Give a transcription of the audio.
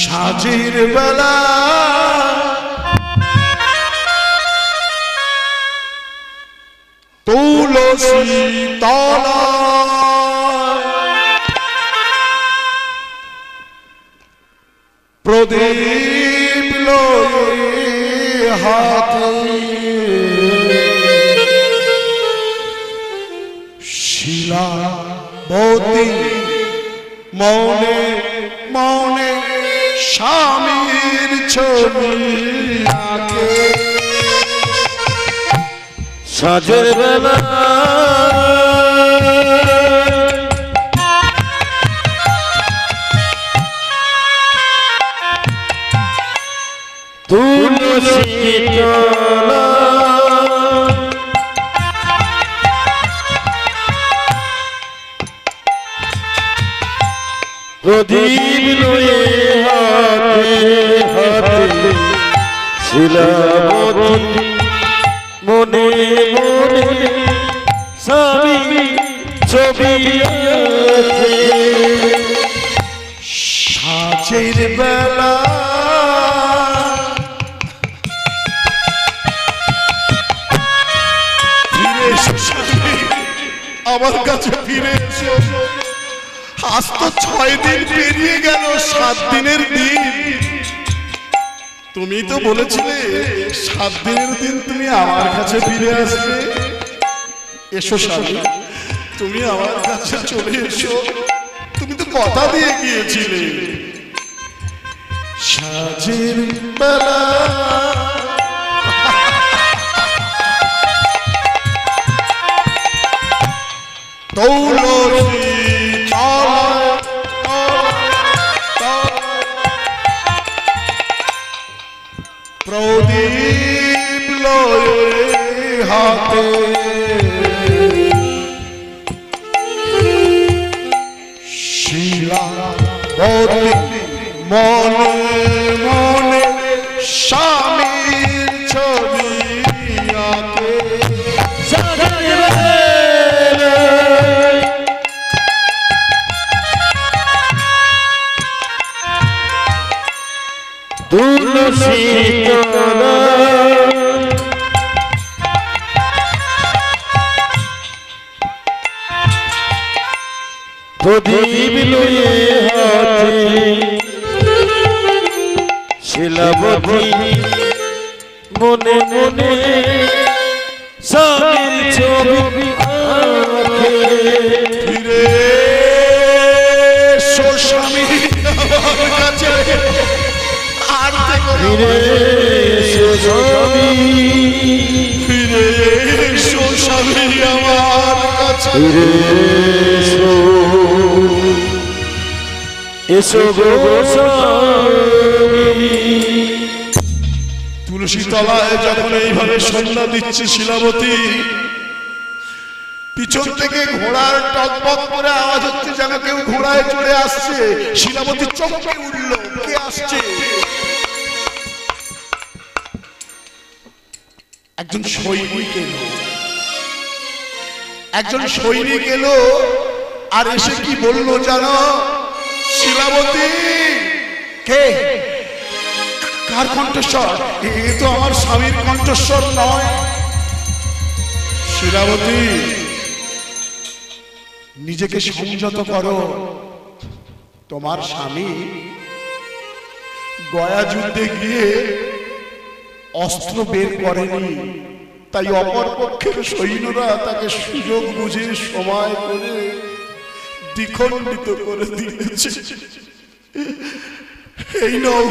সাজের বেলা। তুলসী তলা প্রদীপ হাত শিলা শিলাবতী মনে মনে স্বামীর ছবি আঁকে। সাজের বেলা তুলসী তলা প্রদীপ লয়ে হাতে হাতে শিলাবতী মনে মনে স্বামী ছবি সাজের বেলা। আমার কাছে ফিরে এসো আজ তো ছয় দিন পেরিয়ে গেল সাত দিনের দিন। তুমি তো বলেছিলে সাত দিনের দিন তুমি আমার কাছে ফিরে আসবে। এসো স্বামী তুমি আমার কাছে চলে এসো। তুমি তো কথা দিয়ে গিয়েছিলে। সাজের বেলা। তুলসী প্রদীপ হাতে। শিলা মনে তুলসী তলা প্রদীপ লয়ে হাতে শিলাবতী মনে মনে স্বামীর ছবি আঁকে। ফিরে এসো স্বামী। ফিরে এসো স্বামী আমার কাছে। ফিরে এসো। এসো গো তুলসী তলায় যখন এইভাবে সন্ধ্যা দিচ্ছে শিলাবতী পিছন থেকে ঘোড়ার টকবক করে আওয়াজ হচ্ছে যেন কেউ ঘোড়ায় চড়ে আসছে। শিলাবতী চমকে উঠল কে আসছে। একজন সৈনিক এলো। একজন সৈনিক এলো। আর এসে কি বলল জানো? শিলাবতী! কে? কার কণ্ঠস্বর? এ তো আমার স্বামীর কণ্ঠস্বর নয়। শিলাবতী নিজেকে সংযত করো। তোমার স্বামী গয়া যুদ্ধে গিয়ে অস্ত্র বের করেনি। তাই অপর পক্ষের সৈন্যরা তাকে সুযোগ বুঝে সময় করে দ্বিখণ্ডিত করে দিয়েছে। এই নাও।